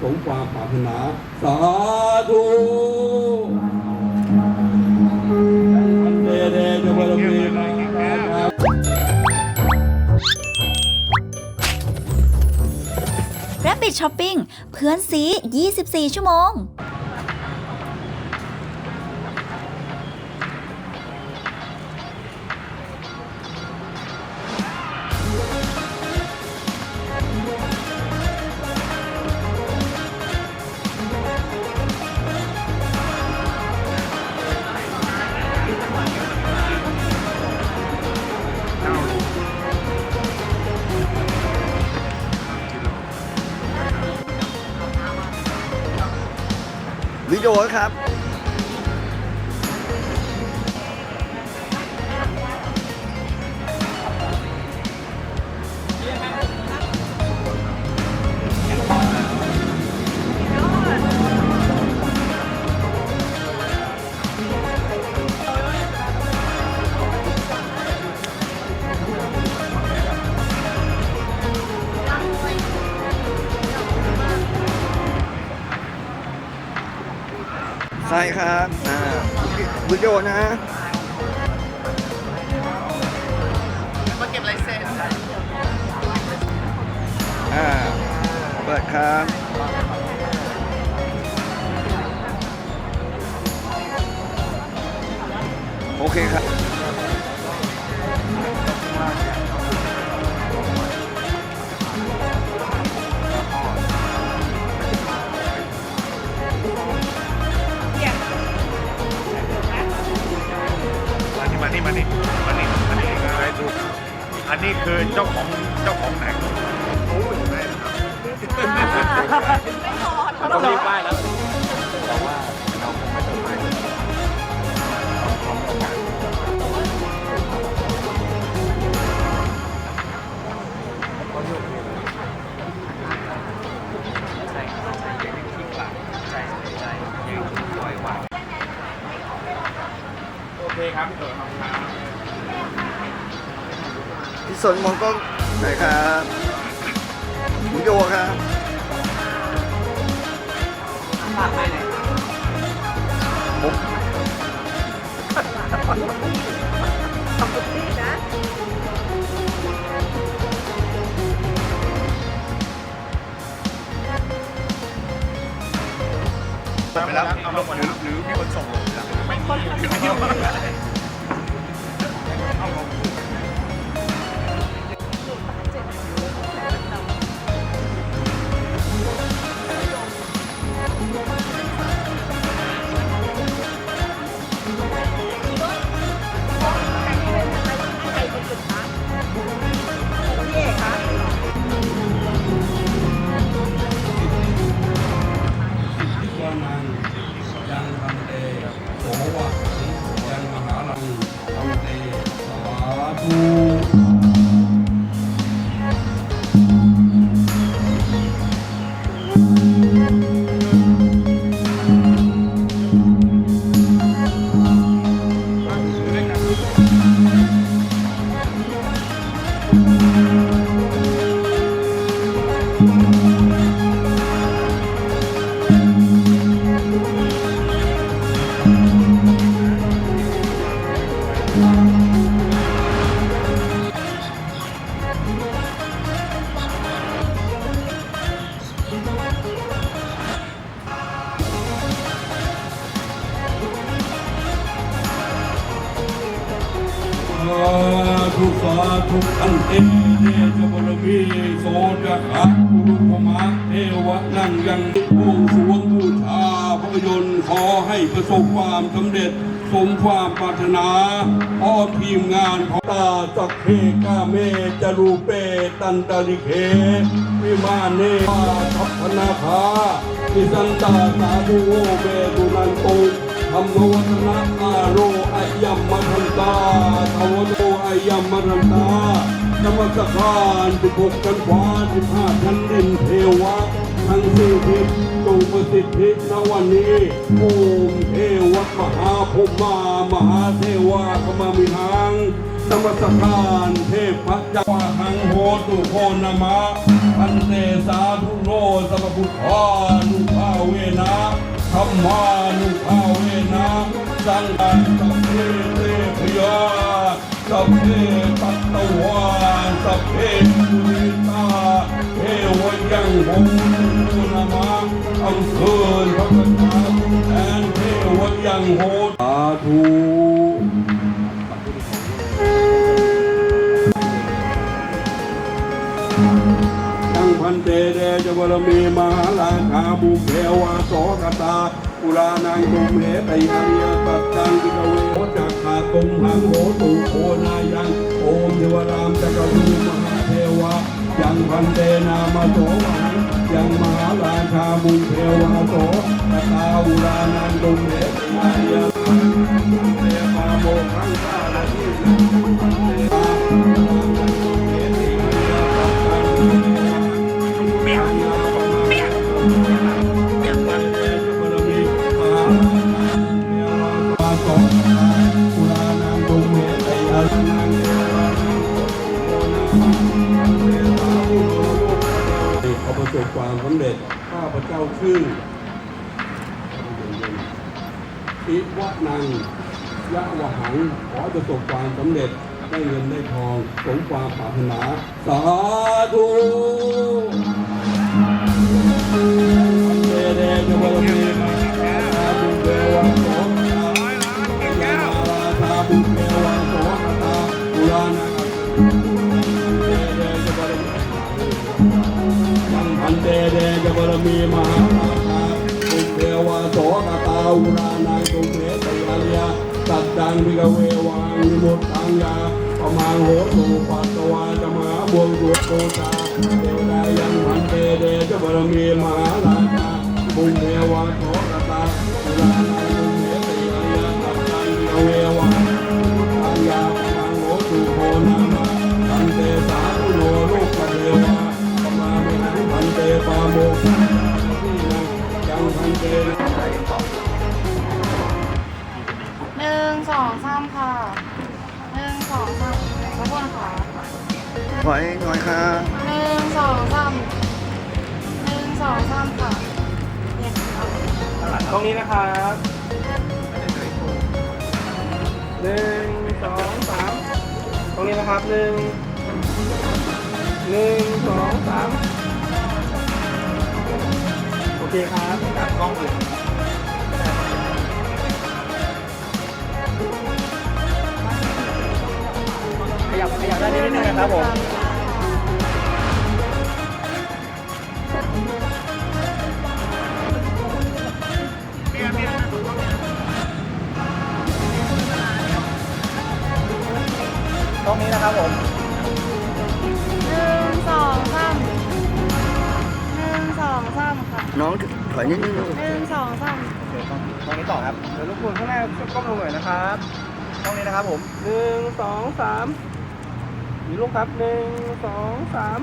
สมความปรารถนา สาธุเดเดจะบารมีครับ Rabbit Shopping เพื่อนซี 24 ชั่วโมง วิดีโอครับ ใช่ครับอ่าวิดีโอนะมาเก็บลายเซ็นอ่าเปิดครับโอเคครับ นี่มานี่มานี่มานี่มานี่อะไรดูอันนี้คือเจ้าของเจ้าของหนังโอ้ยไม่ครับต้องรีบป้ายแล้ว สนมองกล้องหน่อยครับวิดีโอครับฝากไปหน่อยไปแล้วเอามาหมดหรือหรือมีคนส่งไม่มี ธุสาธุอันเตเดชบรมีโสจะขักกุรุภมะเทวะนั่งยังบวงสวงบูชาภาพยนตร์ขอให้ประสบความสำเร็จสมความปรารถนาพร้อมทีมงานของตาสักเคกาเมจรูเปตันตาลิเควิมาเนวาทัพพนาคาวิสันตาสาธุโอเบตุนันตุธรรมวัฒนะอาโร ยัมมัทันตาทวโนอายัมมัทันตานมัสการสิบหกชั้นฟ้าสิบห้าชั้นดินเทวะ ทั้งสี่ทิศจงประสิทธิณวันนี้โอมเทวะมหาภมามหาเทวากมามิหังนมัสการเทพเจ้าหังโหตุโคนามาพันเตสาธุโนสัพพุทธานุภาเวนะธรรมานุภาเวนะสังฆังสัพ เทพยาสัพเพตัตตวาสัพเพปุริตาเทวยังโหนามาอังเคิญพระคาถาแทนเทวยังโหสาธุยังพันเตเดจวรมีมหาลาคาบุเพวาโสกตา ปุรานังตุมเหตยาริยตัตตังกิกเวโจักขาตุมหังโหตุโคนายังโอมเทวรามจักรูมหาเทวะยังพันเตนามาโสวังยังมหาลาชาบุเพวาโสกตาอุรานังตุมเหตยาริยตัตตังกิกเวปาโมขังสาลาทิ ขาประสบความสำเร็จ ข้าพระเจ้าชื่ออิวะนังยะวะหัง ขอประสบความสำเร็จ ได้เงินได้ทอง สมความปรารถนา สาธุเดเดจวรมีม ราชาบุญเทวะโสกตารานาเดเจรมียังพันเตเดจบรมีมหาราชาอุเทวาโสกตาอุรานังตุเทตยาลยาตัดดังวิกเววังวิมุตตังยาปมาโหตุปัตวาจมาบวงดุโกตาเทวดายังพันเตเดจบรมีมหาราชาบุเทวาโสกตาอุรา อยหน่อยค่ะหนึ่งสองสามหนึ่งสองสามค่ะเนี่ยเอาตรงนี้นะครับหนึ่งสองสามตรงนี้นะครับหนึ่งหนึ่งสองสามโอเคครับตัดกล้องเลยขยับขยับได้นิดนึงนะครับผม ตรงนี้นะครับผมหนึ่งสองสามหนึ่งสองสามค่ะน้องถอยนิดนึงหนึ่งสองสามโอเคต้องตรงนี้ต่อครับเดี๋ยวรบกวนข้างหน้าก้มลงหน่อยนะครับตรงนี้นะครับผมหนึ่งสองสามมีลูกครับหนึ่งสองสาม